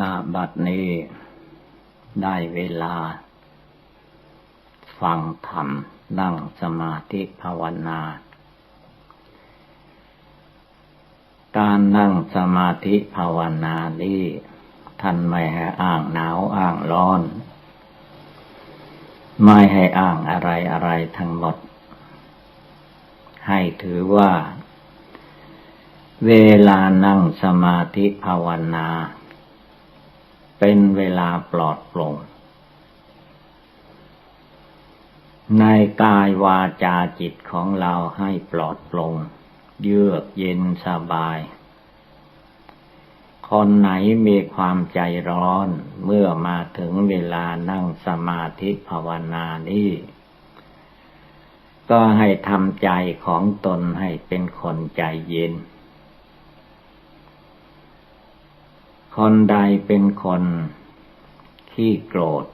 นาบัดนี้ ได้เวลา ฟังธรรม นั่งสมาธิภาวนา การนั่งสมาธิภาวนานี้ท่านไม่ให้อ้างหนาวอ้างร้อน ไม่ให้อ้างอะไรอะไรทั้งหมด ให้ถือว่า เวลานั่งสมาธิภาวนา เป็นเวลาปลอดโปร่งในกายวาจาจิตของเราให้ปลอดโปร่งเยือกเย็นสบาย คนไหนมีความใจร้อนเมื่อมาถึงเวลานั่งสมาธิภาวนานี้ก็ให้ทำใจของตนให้เป็นคนใจเย็น คนใดเป็นคนขี้โกรธ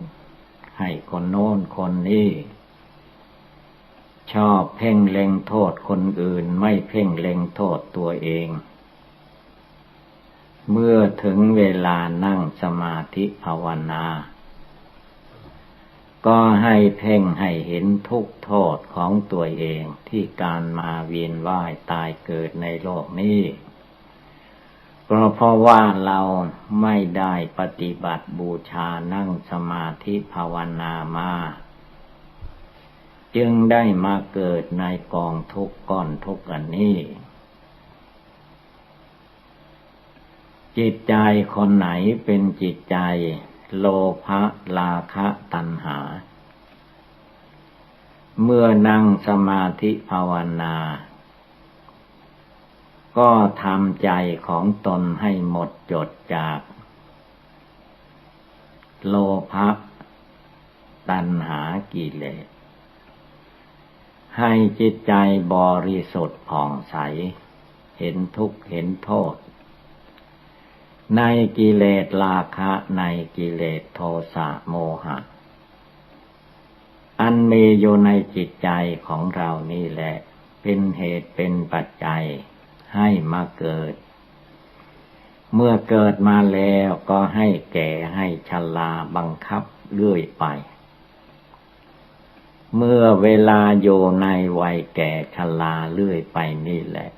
ให้คนโน้นคนนี้ ชอบเพ่งเล็งโทษคนอื่นไม่เพ่งเล็งโทษตัวเอง เมื่อถึงเวลานั่งสมาธิภาวนา ก็ให้เพ่งให้เห็นทุกโทษของตัวเองที่การมาเวียนว่ายตายเกิดในโลกนี้ ก็เพราะว่าเราไม่ได้ปฏิบัติบูชานั่งสมาธิภาวนามา จึงได้มาเกิดในกองทุกข์ก้อนทุกข์อันนี้ จิตใจคนไหนเป็นจิตใจ โลภะลาคะตัณหา เมื่อนั่งสมาธิภาวนา ก็ทำใจของตนให้หมดจดจาก โลภะตัณหากิเลส ให้จิตใจบริสุทธิ์ผ่องใส เห็นทุกข์เห็นโทษ ในกิเลสราคะในกิเลสโทสะโมหะ อันมีอยู่ในจิตใจของเรานี่แหละ เป็นเหตุเป็นปัจจัย ให้มาเกิด เมื่อเกิดมาแล้วก็ให้แก่ให้ชลาบังคับเรื่อยไป เมื่อเวลาอยู่ในวัยแก่ชลาเรื่อยไปนี่แหละ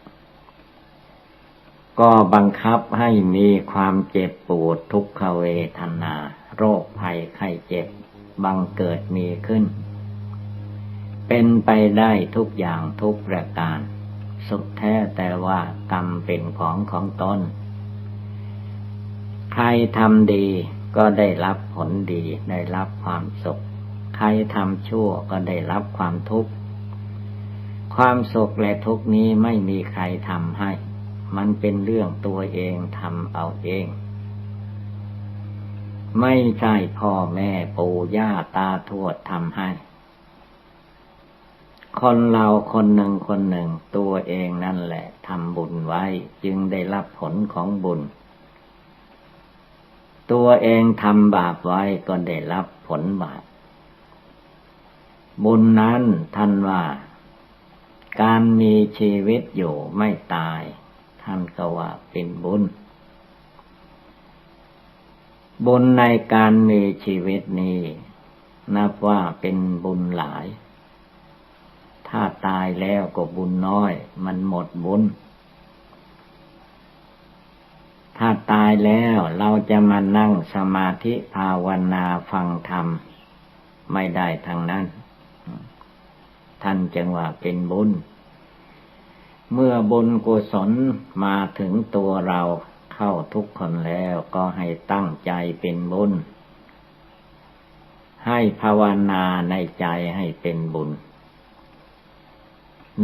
ก็บังคับให้มีความเจ็บปวดทุกขเวทนา โรคภัยไข้เจ็บบังเกิดมีขึ้น เป็นไปได้ทุกอย่างทุกประการ สุดแท้แต่ว่ากรรมเป็นของของตนใครทำดีก็ได้รับผลดีได้รับความสุข ใครทำชั่วก็ได้รับความทุกข์ ความสุขและทุกข์นี้ไม่มีใครทำให้ มันเป็นเรื่องตัวเองทำเอาเอง ไม่ใช่พ่อแม่ปู่ย่าตาทวดทำให้ คนเราคนหนึ่งคนหนึ่งตัวเองนั่นแหละทำบุญไว้จึงได้รับผลของบุญ ตัวเองทำบาปไว้ก็ได้รับผลบาป บุญนั้นท่านว่า การมีชีวิตอยู่ไม่ตาย ท่านก็ว่าเป็นบุญ บุญในการมีชีวิตนี้ นับว่าเป็นบุญหลาย ถ้าตายแล้วก็บุญน้อย มันหมดบุญ ถ้าตายแล้วเราจะมานั่งสมาธิภาวนาฟังธรรม ไม่ได้ทางนั้น ท่านจึงว่าเป็นบุญ เมื่อบุญกุศลมาถึงตัวเราเข้าทุกคนแล้วก็ให้ตั้งใจเป็นบุญให้ภาวนาในใจให้เป็นบุญ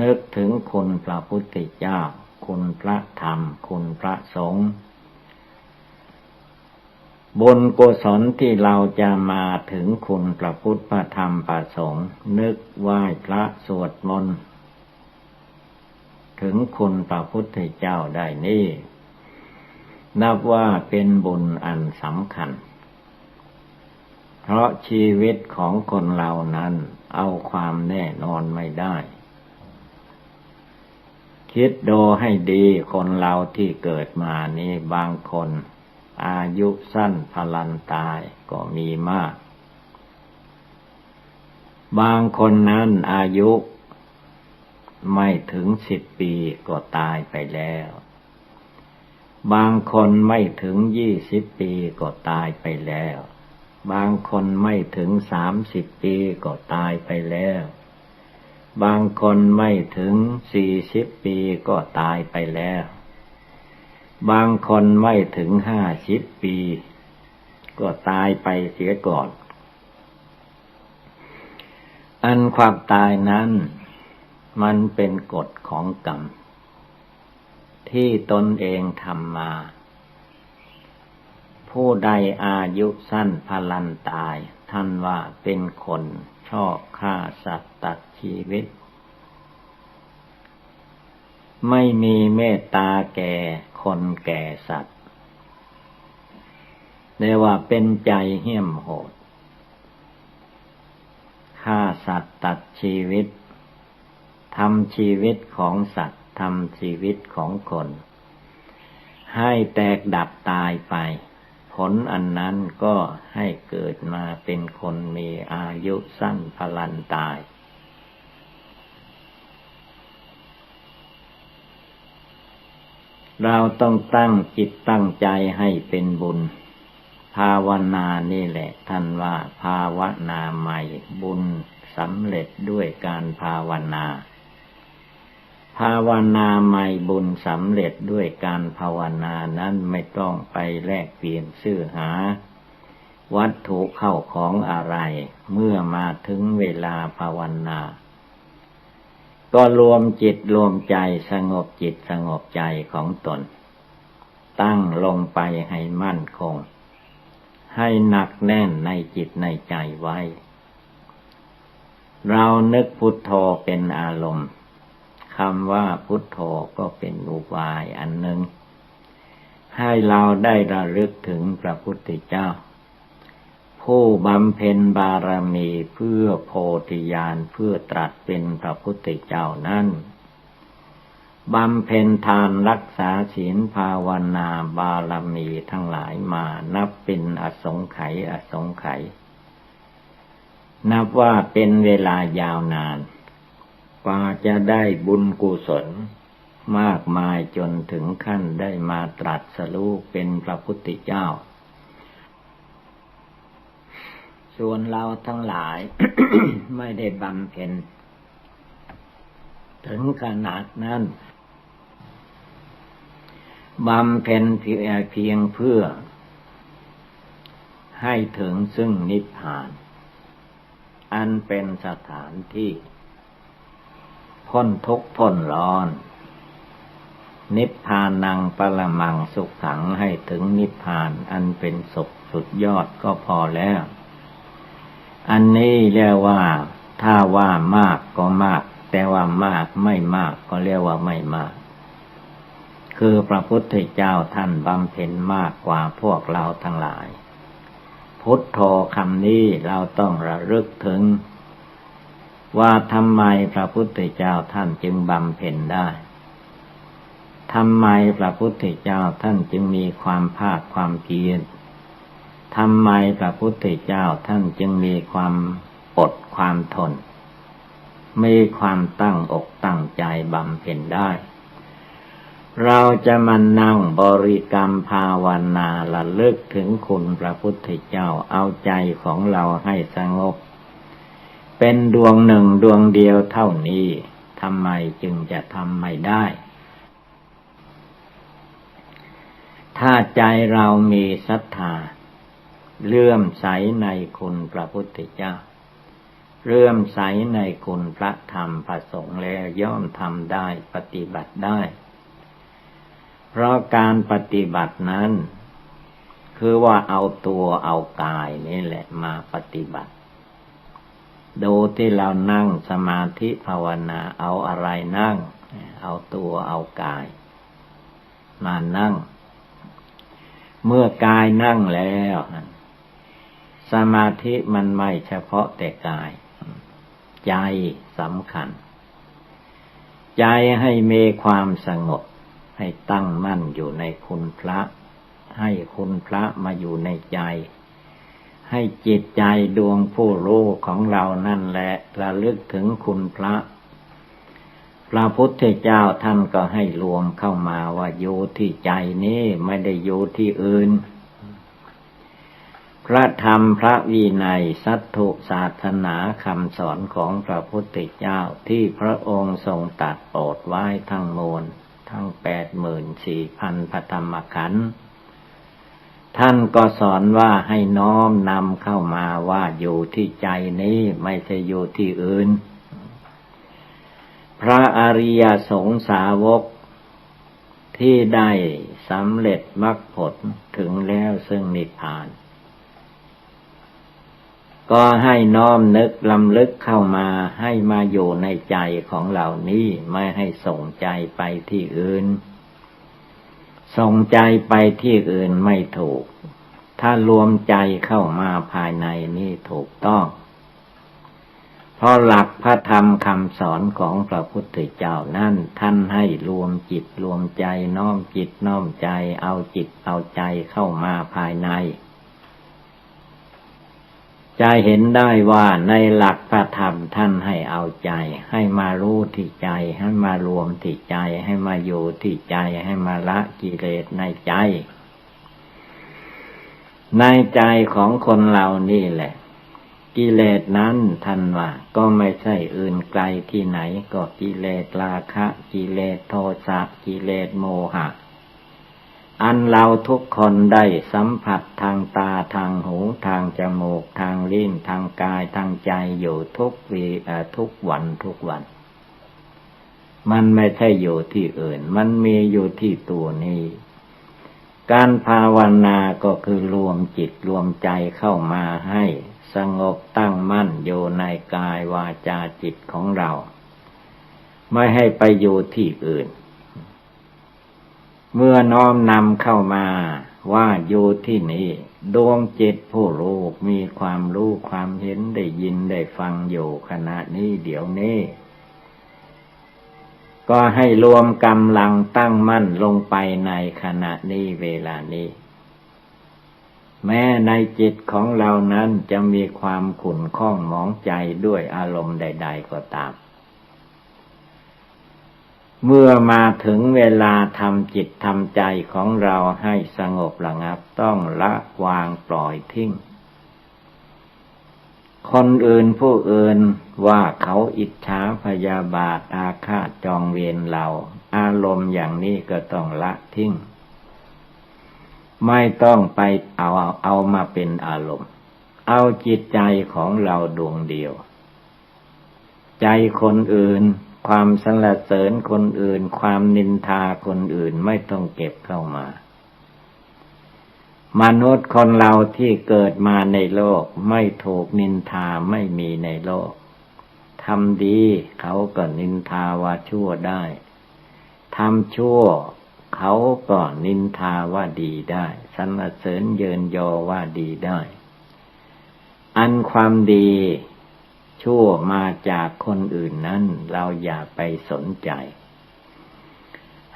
นึกถึงคุณพระพุทธเจ้า คุณพระธรรม คุณพระสงฆ์บุญกุศลที่เราจะมาถึงคุณพระพุทธพระธรรมพระสงฆ์นึกไหว้พระสวดมนต์ถึงคุณพระพุทธเจ้าได้นี่นับว่าเป็นบุญอันสำคัญ เพราะชีวิตของคนเรานั้นเอาความแน่นอนไม่ได้ คิดดูให้ดีคนเราที่เกิดมานี้บางคน อายุสั้นพลันตายก็มีมาก บางคนนั้นอายุไม่ถึงสิบปีก็ตายไปแล้ว บางคนไม่ถึงยี่สิบปีก็ตายไปแล้ว บางคนไม่ถึงสามสิบปีก็ตายไปแล้ว บางคนไม่ถึงสี่สิบปีก็ตายไปแล้ว บางคนไม่ถึงห้าสิบปี ก็ตายไปเสียก่อน อันความตายนั้น มันเป็นกฎของกรรม ที่ตนเองทำมา ผู้ใดอายุสั้นพลันตาย ท่านว่าเป็นคน ชอบฆ่าสัตว์ตัดชีวิต ไม่มีเมตตาแก่คนแก่สัตว์เรียกว่าเป็นใจเหี้ยมโหดฆ่าสัตว์ตัดชีวิตทำชีวิตของสัตว์ทำชีวิตของคน ให้แตกดับตายไป ผลอันนั้นก็ให้เกิดมาเป็นคนมีอายุสั้นพลันตาย เราต้องตั้งจิตตั้งใจให้เป็นบุญ ภาวนานี่แหละท่านว่าภาวนาใหม่บุญสำเร็จด้วยการภาวนา ภาวนาใหม่บุญสำเร็จด้วยการภาวนานั้นไม่ต้องไปแลกเปลี่ยนซื้อหา วัตถุเข้าของอะไร เมื่อมาถึงเวลาภาวนา ก็รวมจิตรวมใจสงบจิตสงบใจของตน ตั้งลงไปให้มั่นคง ให้หนักแน่นในจิตในใจไว้ เรานึกพุทโธเป็นอารมณ์ คำว่าพุทโธก็เป็นอุบายอันหนึ่ง ให้เราได้ระลึกถึงพระพุทธเจ้า ผู้บำเพ็ญบารมีเพื่อโพธิญาณเพื่อตรัสเป็นพระพุทธเจ้านั้นบำเพ็ญทานรักษาศีลภาวนาบารมีทั้งหลายมานับเป็นอสงไขยอสงไขยนับว่าเป็นเวลายาวนาน กว่าจะได้บุญกุศล มากมายจนถึงขั้นได้มาตรัสรู้เป็นพระพุทธเจ้า ส่วนเราทั้งหลายไม่ได้บำเพ็ญถึงขนาดนั้นบำเพ็ญเพียงเพื่อ ให้ถึงซึ่งนิพพาน อันเป็นสถานที่ พ้นทุกข์พ้นร้อน นิพพานังปรมังสุขขังให้ถึงนิพพานอันเป็นสุขสุดยอดก็พอแล้ว อันนี้เรียกว่า ถ้าว่ามากก็มาก แต่ว่ามากไม่มากก็เรียกว่าไม่มาก คือพระพุทธเจ้าท่านบำเพ็ญมากกว่าพวกเราทั้งหลาย พุทโธคำนี้เราต้องระลึกถึง ว่าทำไมพระพุทธเจ้าท่านจึงบำเพ็ญได้ทำไมพระพุทธเจ้าท่านจึงมีความภาคความเพียรทำไมพระพุทธเจ้าท่านจึงมีความอดความทน มีความตั้งอกตั้งใจบำเพ็ญได้ เราจะมานั่งบริกรรมภาวนาละลึกถึงคุณพระพุทธเจ้าเอาใจของเราให้สงบ เป็นดวงหนึ่งดวงเดียวเท่านี้ทำไมจึงจะทำไม่ได้ ถ้าใจเรามีศรัทธาเลื่อมใสในคุณพระพุทธเจ้า เลื่อมใสในคุณพระธรรมพระสงฆ์แล้วย่อมทำได้ปฏิบัติได้ เพราะการปฏิบัตินั้น คือว่าเอาตัวเอากายนี่แหละมาปฏิบัติ ดูที่เรานั่งสมาธิภาวนา เอาอะไรนั่ง เอาตัวเอากาย มานั่ง เมื่อกายนั่งแล้วสมาธิมันไม่เฉพาะแต่กาย ใจสำคัญ ใจให้มีความสงบ ให้ตั้งมั่นอยู่ในคุณพระ ให้คุณพระมาอยู่ในใจ ให้จิตใจดวงผู้รู้ของเรานั่นแหละระลึกถึงคุณพระ พระพุทธเจ้าท่านก็ให้รวมเข้ามาว่าอยู่ที่ใจนี้ไม่ได้อยู่ที่อื่น พระธรรมพระวินัยสัตถุศาสนาคำสอนของพระพุทธเจ้าที่พระองค์ทรงตัดโปรดไว้ทั้งมวลทั้งแปดหมื่นสี่พันพระธรรมขันธ์ ท่านก็สอนว่าให้น้อมนำเข้ามาว่าอยู่ที่ใจนี้ไม่ใช่อยู่ที่อื่น พระอริยสงสาวกที่ได้สำเร็จมรรคผลถึงแล้วซึ่งนิพพาน ก็ให้น้อมนึกลำลึกเข้ามาให้มาอยู่ในใจของเหล่านี้ไม่ให้ส่งใจไปที่อื่น ส่งใจไปที่อื่นไม่ถูก ถ้ารวมใจเข้ามาภายในนี่ถูกต้อง เพราะหลักพระธรรมคำสอนของพระพุทธเจ้านั่นท่านให้รวมจิตรวมใจน้อมจิตน้อมใจ เอาจิตเอาใจเข้ามาภายใน จะเห็นได้ว่าในหลักพระธรรมท่านให้เอาใจ ให้มารู้ที่ใจ ให้มารวมที่ใจ ให้มาอยู่ที่ใจ ให้มาละกิเลสในใจ ในใจของคนเรานี่แหละ กิเลสนั้นท่านว่า ก็ไม่ใช่อื่นไกลที่ไหน ก็กิเลสราคะ กิเลสโทสะกิเลสโมหะ อันเราทุกคนได้สัมผัสทางตาทางหูทางจมูกทางลิ้นทางกายทางใจอยู่ทุกวีทุกวันทุกวัน มันไม่ใช่อยู่ที่อื่น มันมีอยู่ที่ตัวนี้ การภาวนาก็คือรวมจิตรวมใจเข้ามาให้สงบตั้งมั่นอยู่ในกายวาจาจิตของเรา ไม่ให้ไปอยู่ที่อื่น เมื่อน้อมนำเข้ามาว่าอยู่ที่นี่ดวงจิตผู้รู้มีความรู้ความเห็นได้ยินได้ฟังอยู่ขณะนี้เดี๋ยวนี้ ก็ให้รวมกำลังตั้งมั่นลงไปในขณะนี้เวลานี้ แม้ในจิตของเรานั้นจะมีความขุ่นข้องหมองใจด้วยอารมณ์ใด ๆก็ตาม เมื่อมาถึงเวลาทำจิตทำใจของเราให้สงบระงับต้องละวางปล่อยทิ้ง คนอื่นผู้อื่นว่าเขาอิจฉาพยาบาทอาฆาตจองเวียนเรา อารมณ์อย่างนี้ก็ต้องละทิ้ง ไม่ต้องไปเอาเอามาเป็นอารมณ์ เอาจิตใจของเราดวงเดียว ใจคนอื่น ความสรรเสริญคนอื่น ความนินทาคนอื่นไม่ต้องเก็บเข้ามา มนุษย์คนเราที่เกิดมาในโลกไม่ถูกนินทาไม่มีในโลกทำดีเขาก็นินทาว่าชั่วได้ทำชั่วเขาก็นินทาว่าดีได้สรรเสริญเยินยอว่าดีได้ อันความดี ชั่วมาจากคนอื่นนั้น เราอย่าไปสนใจ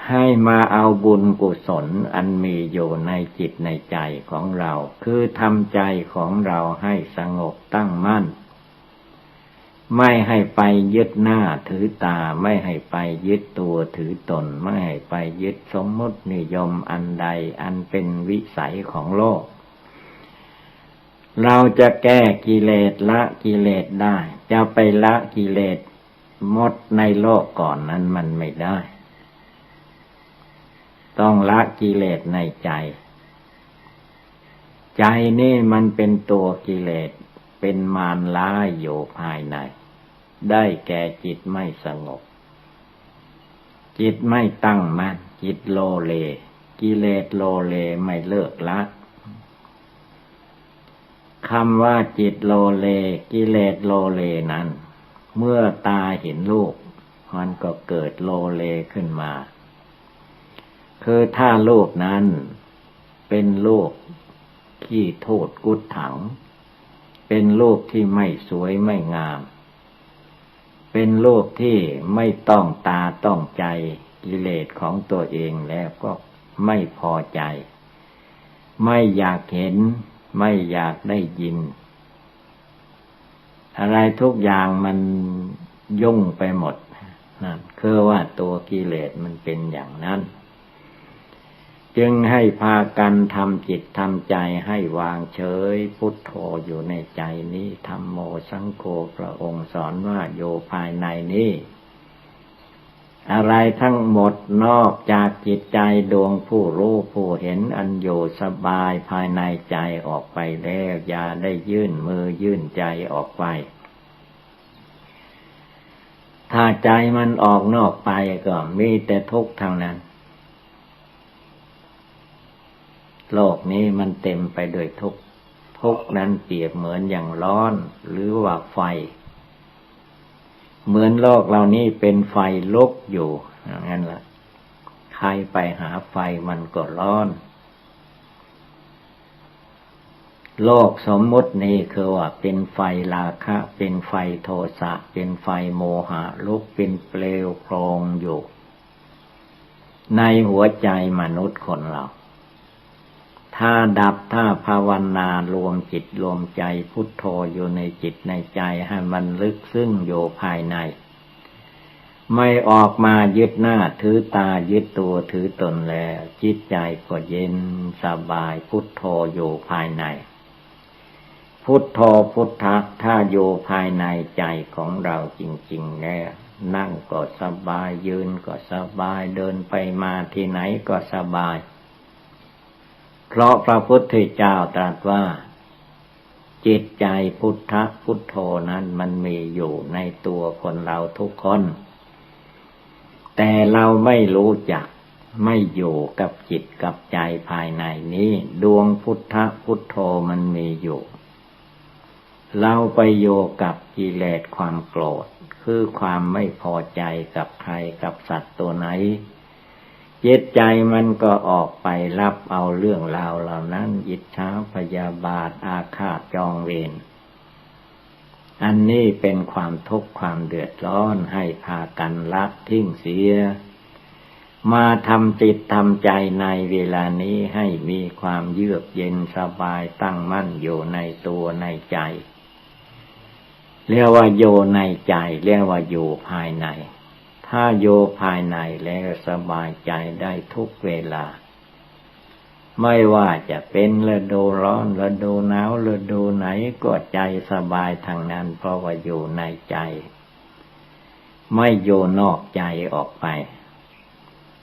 ให้มาเอาบุญกุศลอันมีอยู่ในจิตในใจของเรา คือทำใจของเราให้สงบตั้งมั่น ไม่ให้ไปยึดหน้าถือตา ไม่ให้ไปยึดตัวถือตน ไม่ให้ไปยึดสมมตินิยมอันใดอันเป็นวิสัยของโลกเราจะแก้กิเลสละกิเลสได้ จะไปละกิเลสหมดในโลกก่อนนั้นมันไม่ได้ ต้องละกิเลสในใจ ใจนี่มันเป็นตัวกิเลสเป็นมารล้าอยู่ภายใน ได้แก่จิตไม่สงบ จิตไม่ตั้งมัน่นจิตโลเล กิเลสโลเลไม่เลิกละ คำว่าจิตโลเลกิเลสโลเลนั้น เมื่อตาเห็นลูกมันก็เกิดโลเลขึ้นมา คือถ้าลูกนั้นเป็นลูกขี้โทษกุดถัง เป็นลูกที่ไม่สวยไม่งาม เป็นลูกที่ไม่ต้องตาต้องใจกิเลสของตัวเองแล้วก็ไม่พอใจ ไม่อยากเห็น ไม่อยากได้ยิน อะไรทุกอย่างมันยุ่งไปหมดนั่นคือว่าตัวกิเลสมันเป็นอย่างนั้น จึงให้พากันทำจิตทำใจให้วางเฉย พุทโธอยู่ในใจนี้ธรรมโมสังโฆพระองค์สอนว่าโยภายในนี้ อะไรทั้งหมดนอกจากจิตใจดวงผู้รู้ผู้เห็นอันอยู่สบายภายในใจออกไปแล้วอย่าได้ยื่นมือยื่นใจออกไป ถ้าใจมันออกนอกไปก็มีแต่ทุกข์ทางนั้น โลกนี้มันเต็มไปด้วยทุกข์ทุกข์นั้นเปรียบเหมือนอย่างร้อนหรือว่าไฟ เหมือนโลกเหล่านี้เป็นไฟลุกอยู่งั้นละใครไปหาไฟมันก็ร้อน โลกสมมุตินี้คือว่าเป็นไฟราคะ เป็นไฟโทสะ เป็นไฟโมหะลุกเป็นเปลวโพรงอยู่ ในหัวใจมนุษย์คนเรา ถ้าดับถ้าภาวนารวมจิตรวมใจพุทโธอยู่ในจิตในใจให้มันลึกซึ้งอยู่ภายใน ไม่ออกมายึดหน้าถือตายึดตัวถือตนแล้ว จิตใจก็เย็นสบายพุทโธอยู่ภายใน พุทโธพุทธะถ้าอยู่ภายในใจของเราจริง ๆ แล้วนั่งก็สบายยืนก็สบายเดินไปมาที่ไหนก็สบาย เพราะพระพุทธเจ้าตรัสว่า จิตใจพุทธพุทโธนั้นมันมีอยู่ในตัวคนเราทุกคน แต่เราไม่รู้จักไม่อยู่กับจิตกับใจภายในนี้ ดวงพุทธพุทโธมันมีอยู่ เราไปโยกับกิเลสความโกรธ คือความไม่พอใจกับใครกับสัตว์ตัวไหน จิตใจมันก็ออกไปรับเอาเรื่องราวเหล่านั้นยิช้าพยาบาทอาฆาตจองเวรอันนี้เป็นความทุกข์ความเดือดร้อนให้พากันละทิ้งเสีย มาทำจิตทำใจในเวลานี้ให้มีความเยือกเย็นสบายตั้งมั่นอยู่ในตัวในใจ เรียกว่าโยในใจ เรียกว่าอยู่ภายใน ถ้าโยภายในแล้วสบายใจได้ทุกเวลา ไม่ว่าจะเป็นฤดูร้อนฤดูหนาวฤดูไหนก็ใจสบายทางนั้นเพราะว่าอยู่ในใจ ไม่โยนอกใจออกไป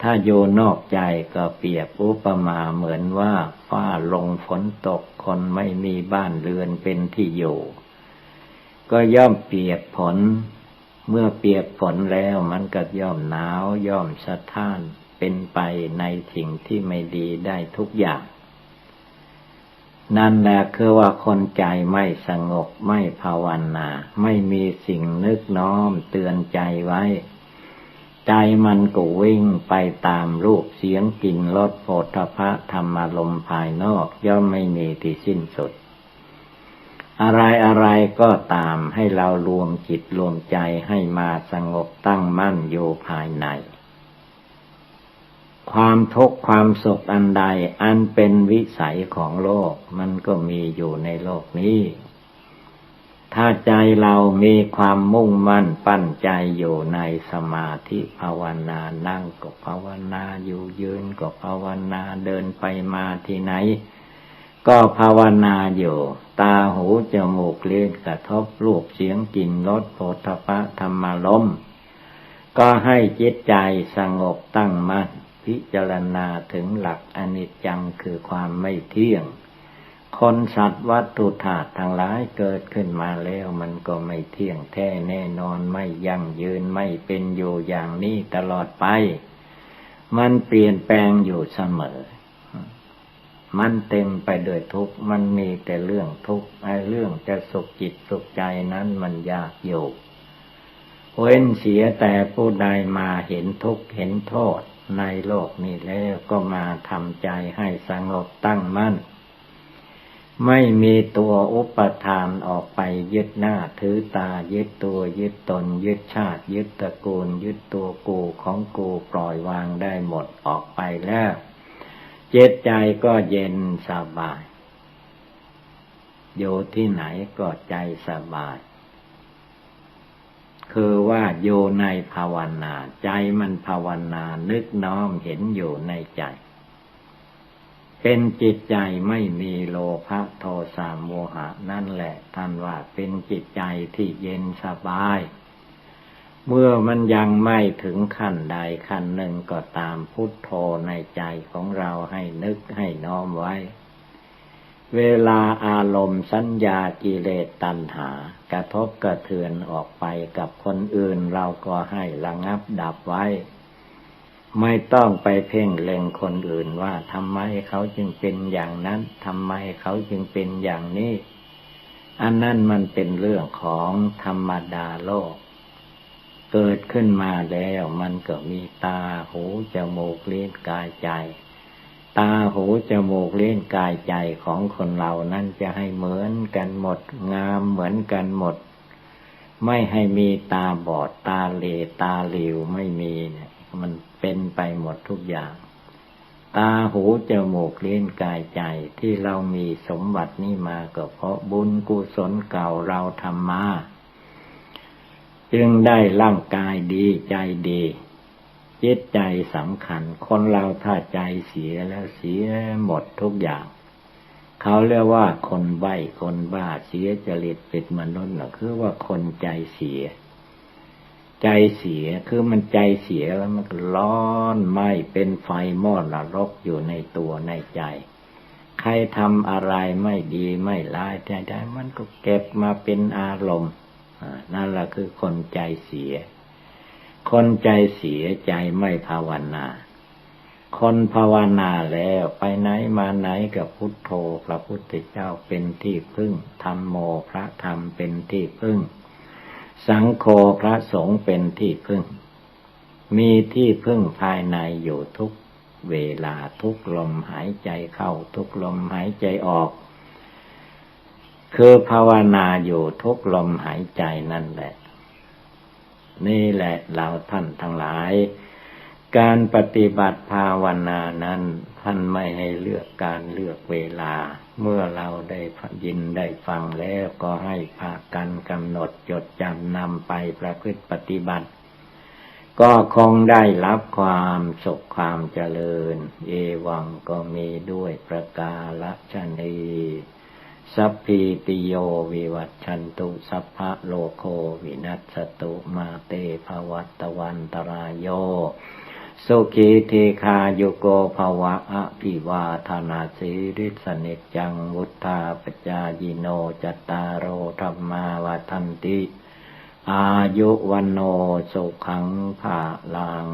ถ้าโยนอกใจก็เปรียบอุปมาเหมือนว่าฟ้าลงฝนตกคนไม่มีบ้านเรือนเป็นที่อยู่ ก็ย่อมเปรียบผล เมื่อเปียกฝนแล้วมันก็ย่อมหนาวย่อมสะท้านเป็นไปในสิ่งที่ไม่ดีได้ทุกอย่าง นั่นแหละคือว่าคนใจไม่สงบไม่ภาวนา ไม่มีสิ่งนึกน้อมเตือนใจไว้ ใจมันก็วิ่งไปตามรูปเสียงกลิ่นรสโผฏฐะธรรมารมภายนอก ย่อมไม่มีที่สิ้นสุด อะไรอะไรก็ตามให้เรารวมจิตรวมใจให้มาสงบตั้งมั่นอยู่ภายใน ความทุกข์ความสุขอันใดอันเป็นวิสัยของโลกมันก็มีอยู่ในโลกนี้ ถ้าใจเรามีความมุ่งมั่นปั้นใจอยู่ในสมาธิภาวนานั่งก็ภาวนาอยู่ยืนก็ภาวนาเดินไปมาที่ไหน ก็ภาวนาอยู่ ตาหูจมูกเลี้ยกระทบรูปเสียงกลิ่นรสโผฏฐะธรรมลมก็ให้จิตใจสงบตั้งมั่นพิจารณาถึงหลักอนิจจังคือความไม่เที่ยง คนสัตว์วัตถุธาตุทั้งหลายเกิดขึ้นมาแล้วมันก็ไม่เที่ยงแท้แน่นอนไม่ยั่งยืนไม่เป็นอยู่อย่างนี้ตลอดไป มันเปลี่ยนแปลงอยู่เสมอ มันเต็มไปด้วยทุกข์มันมีแต่เรื่องทุกข์ไอ้เรื่องจะสุขจิตสุขใจนั้นมันยากอยู่เว้นเสียแต่ผู้ใดมาเห็นทุกข์เห็นโทษในโลกนี้แล้วก็มาทำใจให้สงบตั้งมั่น ไม่มีตัวอุปทานออกไปยึดหน้าถือตายึดตัวยึดตน ยึดชาติ ยึดตระกูล ยึดตัวกูของกูปล่อยวางได้หมดออกไปแล้ว จตใจก็เย็นสบาย อยู่ที่ไหนก็ใจสบาย คือว่าอยู่ในภาวนา ใจมันภาวนานึกน้อมเห็นอยู่ในใจ เป็นจิตใจไม่มีโลภะโทสะโมหะนั่นแหละท่านว่าเป็นจิตใจที่เย็นสบาย เมื่อมันยังไม่ถึงขั้นใดขั้นหนึ่งก็ตามพุทโธในใจของเราให้นึกให้น้อมไว้ เวลาอารมณ์สัญญากิเลสตัณหา กระทบกระเทือนออกไปกับคนอื่นเราก็ให้ระงับดับไว้ ไม่ต้องไปเพ่งเล็งคนอื่นว่าทำไมเขาจึงเป็นอย่างนั้นทำไมเขาจึงเป็นอย่างนี้ อันนั้นมันเป็นเรื่องของธรรมดาโลก เกิดขึ้นมาแล้วมันก็มีตาหูจมูกเลี้ยงกายใจ ตาหูจมูกเลี้ยงกายใจของคนเรานั้นจะให้เหมือนกันหมด งามเหมือนกันหมด ไม่ให้มีตาบอดตาเลตาหลิวไม่มีเนี่ย มันเป็นไปหมดทุกอย่าง ตาหูจมูกเลี้ยงกายใจที่เรามีสมบัตินี้มาก็เพราะบุญกุศลเก่าเราทำมา จึงได้ร่างกายดีใจดีจิตใจสำคัญ คนเราถ้าใจเสียแล้วเสียหมดทุกอย่าง เขาเรียกว่าคนใบ้คนบ้าเสียจริตเป็นมนุษย์นะคือว่าคนใจเสีย ใจเสียคือมันใจเสียแล้วมันร้อนไหมเป็นไฟมอดนรกอยู่ในตัวในใจ ใครทำอะไรไม่ดีไม่ร้ายใจได้มันก็เก็บมาเป็นอารมณ์ นั่นแหละคือคนใจเสีย คนใจเสียใจไม่ภาวนา คนภาวนาแล้วไปไหนมาไหนกับพุทโธพระพุทธเจ้าเป็นที่พึ่งธรรมโมพระธรรมเป็นที่พึ่ง สังโฆพระสงฆ์เป็นที่พึ่ง มีที่พึ่งภายในอยู่ทุกเวลาทุกลมหายใจเข้าทุกลมหายใจออก คือภาวนาอยู่ทุกลมหายใจนั่นแหละ นี่แหละเราท่านทั้งหลาย การปฏิบัติภาวนานั้น ท่านไม่ให้เลือกการเลือกเวลา เมื่อเราได้ยินได้ฟังแล้วก็ให้พากันกำหนดจดจำนำไปประพฤติปฏิบัติก็คงได้รับความสุขความเจริญ เอวังก็มีด้วยประกาศนี สัพพิติโยวิวัตชันตุสัพพะโลโควินัสตุมาเตภวัตวันตรายโยสุขีเทคาโยโกภวะอภิวาธนาสิริสเนจังวุธาปจายิโนจตารโรธรรมาวทันติ อายุวันโนสุขังภาลัง